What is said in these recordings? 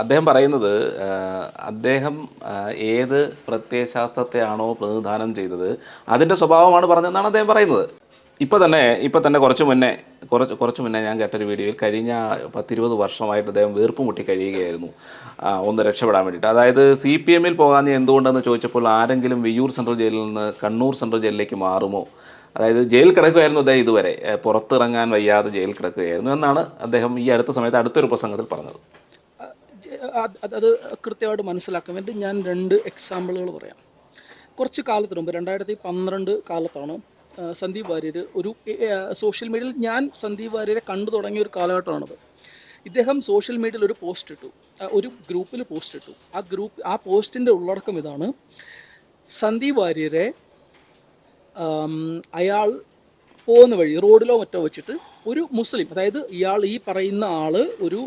അദ്ദേഹം പറയുന്നത് അദ്ദേഹം ഏത് പ്രത്യയശാസ്ത്രത്തെയാണോ പ്രതിനിധാനം ചെയ്തത് അതിന്റെ സ്വഭാവമാണ് പറഞ്ഞതെന്നാണ് അദ്ദേഹം പറയുന്നത്. ഇപ്പോൾ തന്നെ ഇപ്പോൾ തന്നെ കുറച്ച് മുന്നേ കുറച്ച് കുറച്ച് മുന്നേ ഞാൻ കേട്ടൊരു വീഡിയോയിൽ കഴിഞ്ഞ പത്തിരുപത് വർഷമായിട്ട് അദ്ദേഹം വീർപ്പ് മുട്ടി കഴിയുകയായിരുന്നു. ഒന്ന് രക്ഷപ്പെടാൻ വേണ്ടിയിട്ട്. അതായത് സി പി എമ്മിൽ പോകാൻ എന്തുകൊണ്ടെന്ന് ചോദിച്ചപ്പോൾ ആരെങ്കിലും വിയ്യൂർ സെൻട്രൽ ജയിലിൽ നിന്ന് കണ്ണൂർ സെൻട്രൽ ജയിലിലേക്ക് മാറുമോ? അതായത് ജയിൽ കിടക്കുകയായിരുന്നു അദ്ദേഹം ഇതുവരെ. പുറത്തിറങ്ങാൻ വയ്യാതെ ജയിൽ കിടക്കുകയായിരുന്നു എന്നാണ് അദ്ദേഹം ഈ അടുത്ത സമയത്ത് അടുത്തൊരു പ്രസംഗത്തിൽ പറഞ്ഞത്. അത് കൃത്യമായിട്ട് മനസ്സിലാക്കാൻ വേണ്ടി ഞാൻ രണ്ട് എക്സാമ്പിളുകൾ പറയാം. കുറച്ച് കാലത്തിന് മുമ്പ് രണ്ടായിരത്തി പന്ത്രണ്ട് കാലത്താണ് സന്ദീപ് വാര്യർ ഒരു സോഷ്യൽ മീഡിയയിൽ ഞാൻ സന്ദീപ് വാര്യരെ കണ്ടു തുടങ്ങിയ ഒരു കാലഘട്ടമാണത്. ഇദ്ദേഹം സോഷ്യൽ മീഡിയയിൽ ഒരു പോസ്റ്റ് ഇട്ടു. ഒരു ഗ്രൂപ്പിൽ പോസ്റ്റ് ഇട്ടു. ആ ഗ്രൂപ്പ് ആ പോസ്റ്റിന്റെ ഉള്ളടക്കം ഇതാണ് സന്ദീപ് വാര്യരെ അയാൾ പോകുന്ന വഴി റോഡിലോ മറ്റോ വെച്ചിട്ട് ഒരു മുസ്ലിം അതായത് ഇയാൾ ഈ പറയുന്ന ആൾ ഒരു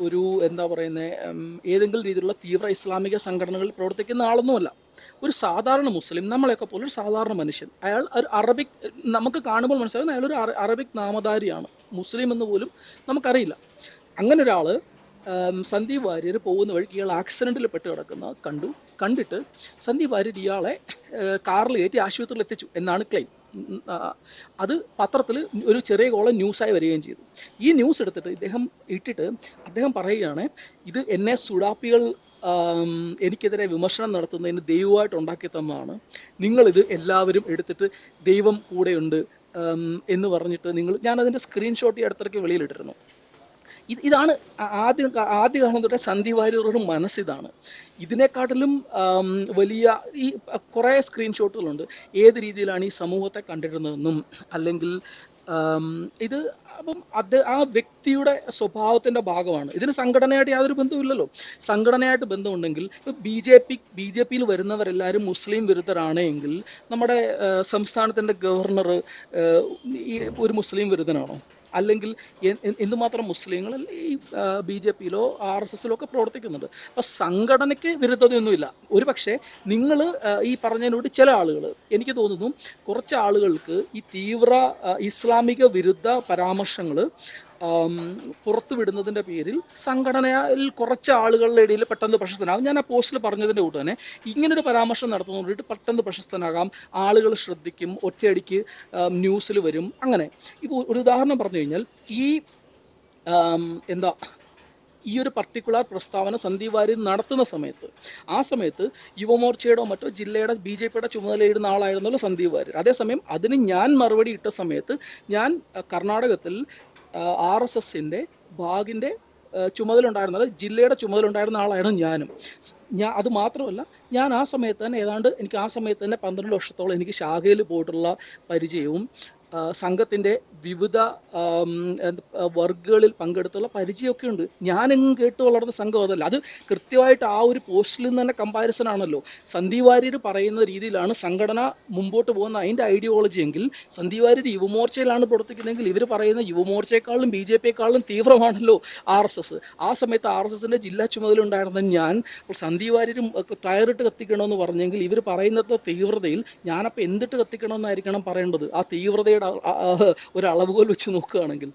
ഒരു എന്താ പറയുന്നത് ഏതെങ്കിലും രീതിയിലുള്ള തീവ്ര ഇസ്ലാമിക സംഘടനകളിൽ പ്രവർത്തിക്കുന്ന ആളൊന്നുമല്ല. ഒരു സാധാരണ മുസ്ലിം നമ്മളെയൊക്കെ പോലെ ഒരു സാധാരണ മനുഷ്യൻ. അയാൾ ഒരു അറബിക് നമുക്ക് കാണുമ്പോൾ മനസ്സിലാകും അയാൾ ഒരു അറ- അറബിക് നാമധാരിയാണ്. മുസ്ലിം എന്ന് പോലും നമുക്കറിയില്ല. അങ്ങനെ ഒരാൾ ആം, സന്ദീപ് വാര്യർ പോകുന്ന വഴിക്ക് ഇയാൾ ആക്സിഡന്റിൽ പെട്ട് കിടക്കുന്ന കണ്ടു. കണ്ടിട്ട് സന്ദീപ് വാര്യർ ഇയാളെ കാറിൽ കയറ്റി ആശുപത്രിയിൽ എത്തിച്ചു എന്നാണ് ക്ലെയിം അത് പത്രത്തിൽ ഒരു ചെറിയ കോളം ന്യൂസായി വരികയും ചെയ്തു. ഈ ന്യൂസ് എടുത്തിട്ട് ഇദ്ദേഹം ഇട്ടിട്ട് അദ്ദേഹം പറയുകയാണ് ഇത് എന്നെ സുഡാപ്പികൾ എനിക്കെതിരെ വിമർശനം നടത്തുന്നതിന് ദൈവമായിട്ട് ഉണ്ടാക്കി തന്നതാണ് നിങ്ങളിത് എല്ലാവരും എടുത്തിട്ട് ദൈവം കൂടെയുണ്ട് എന്ന് പറഞ്ഞിട്ട് നിങ്ങൾ ഞാൻ അതിന്റെ സ്ക്രീൻഷോട്ട് ഈ അടുത്തിടയ്ക്ക് വെളിയിലിട്ടിരുന്നു. ഇത് ഇതാണ് ആദ്യം ആദ്യ കാലം തൊട്ടേ സന്ധി വാര്യറുടെ മനസ്സിതാണ്. ഇതിനെക്കാട്ടിലും വലിയ ഈ കുറേ സ്ക്രീൻഷോട്ടുകളുണ്ട് ഏത് രീതിയിലാണ് ഈ സമൂഹത്തെ കണ്ടിരുന്നതെന്നും അല്ലെങ്കിൽ ഇത് അപ്പം അത് ആ വ്യക്തിയുടെ സ്വഭാവത്തിന്റെ ഭാഗമാണ്. ഇതിന് സംഘടനയായിട്ട് യാതൊരു ബന്ധവുമില്ലല്ലോ. സംഘടനയായിട്ട് ബന്ധമുണ്ടെങ്കിൽ B J P B J പിയിൽ വരുന്നവരെല്ലാവരും മുസ്ലിം വിരുദ്ധരാണ് എങ്കിൽ നമ്മുടെ സംസ്ഥാനത്തിന്റെ ഗവർണർ ഒരു മുസ്ലിം വിരുദ്ധനാണോ? അല്ലെങ്കിൽ എന്തുമാത്രം മുസ്ലിങ്ങൾ ഈ ബി ജെ പിയിലോ ആർ എസ് എസിലോ ഒക്കെ പ്രവർത്തിക്കുന്നുണ്ട്. അപ്പൊ സംഘടനയ്ക്ക് വിരുദ്ധതയൊന്നുമില്ല. ഒരു പക്ഷേ നിങ്ങൾ ഈ പറഞ്ഞതിനോട് ചില ആളുകൾ എനിക്ക് തോന്നുന്നു കുറച്ച് ആളുകൾക്ക് ഈ തീവ്ര ഇസ്ലാമിക വിരുദ്ധ പരാമർശങ്ങൾ പുറത്തു വിടുന്നതിന്റെ പേരിൽ സംഘടനയിൽ കുറച്ച് ആളുകളുടെ ഇടയിൽ പെട്ടെന്ന് പ്രശസ്തനാകും. ഞാൻ ആ പോസ്റ്റിൽ പറഞ്ഞതിന്റെ കൂട്ട് തന്നെ ഇങ്ങനൊരു പരാമർശം നടത്തുന്നതുകൊണ്ട് പെട്ടെന്ന് പ്രശസ്തനാകാം ആളുകൾ ശ്രദ്ധിക്കും ഒറ്റയടിക്ക് ന്യൂസിൽ വരും അങ്ങനെ. ഇപ്പോൾ ഒരു ഉദാഹരണം പറഞ്ഞു കഴിഞ്ഞാൽ ഈ എന്താ ഈ ഒരു പർട്ടിക്കുലർ പ്രസ്താവന സന്ദീപ് വാര്യർ നടത്തുന്ന സമയത്ത് ആ സമയത്ത് യുവമോർച്ചയുടെ മറ്റോ ജില്ലയുടെ ബി ജെ പിയുടെ ചുമതലയിടുന്ന ആളായിരുന്നല്ലോ സന്ദീപ് വാര്യർ. അതേസമയം അതിന് ഞാൻ മറുപടി ഇട്ട സമയത്ത് ഞാൻ കർണാടകത്തിൽ ആർ എസ് അഹ്, ചുമതല ഉണ്ടായിരുന്നത് ജില്ലയുടെ ചുമതല ഉണ്ടായിരുന്ന ആളായിരുന്നു ഞാനും. ഞാൻ അത് മാത്രമല്ല ഞാൻ ആ സമയത്ത് തന്നെ ഏതാണ്ട് എനിക്ക് ആ സമയത്ത് തന്നെ പന്ത്രണ്ട് വർഷത്തോളം എനിക്ക് ശാഖയിൽ പോയിട്ടുള്ള പരിചയവും ആ, സംഘത്തിന്റെ വിവിധ വർക്കുകളിൽ പങ്കെടുത്തുള്ള പരിചയമൊക്കെ ഉണ്ട് ഞാനെങ്ങും കേട്ട് വളർന്ന സംഘം അതല്ല. അത് കൃത്യമായിട്ട് ആ ഒരു പോസ്റ്റിൽ നിന്ന് തന്നെ കമ്പാരിസൺ ആണല്ലോ. സന്ദീപ് പറയുന്ന രീതിയിലാണ് സംഘടന മുമ്പോട്ട് പോകുന്ന അതിന്റെ ഐഡിയോളജി എങ്കിൽ സന്ദീപ് യുവമോർച്ചയിലാണ് പ്രവർത്തിക്കുന്നതെങ്കിൽ ഇവർ പറയുന്ന യുവമോർച്ചയെക്കാളും ബി ജെ പിയെക്കാളും തീവ്രമാണല്ലോ ആർ എസ് എസ്. ആ സമയത്ത് ആർ എസ് എസിന്റെ ജില്ലാ ചുമതല ഉണ്ടായിരുന്ന ഞാൻ സന്ദീപ് വാര്യരും ടയറിട്ട് കത്തിക്കണമെന്ന് പറഞ്ഞെങ്കിൽ ഇവർ പറയുന്നത് തീവ്രതയിൽ ഞാനപ്പോൾ എന്തിട്ട് കത്തിക്കണമെന്നായിരിക്കണം പറയേണ്ടത്? ആ തീവ്രതയുടെ ഒരു അളവുകോൽ വെച്ച് നോക്കുകയാണെങ്കിൽ.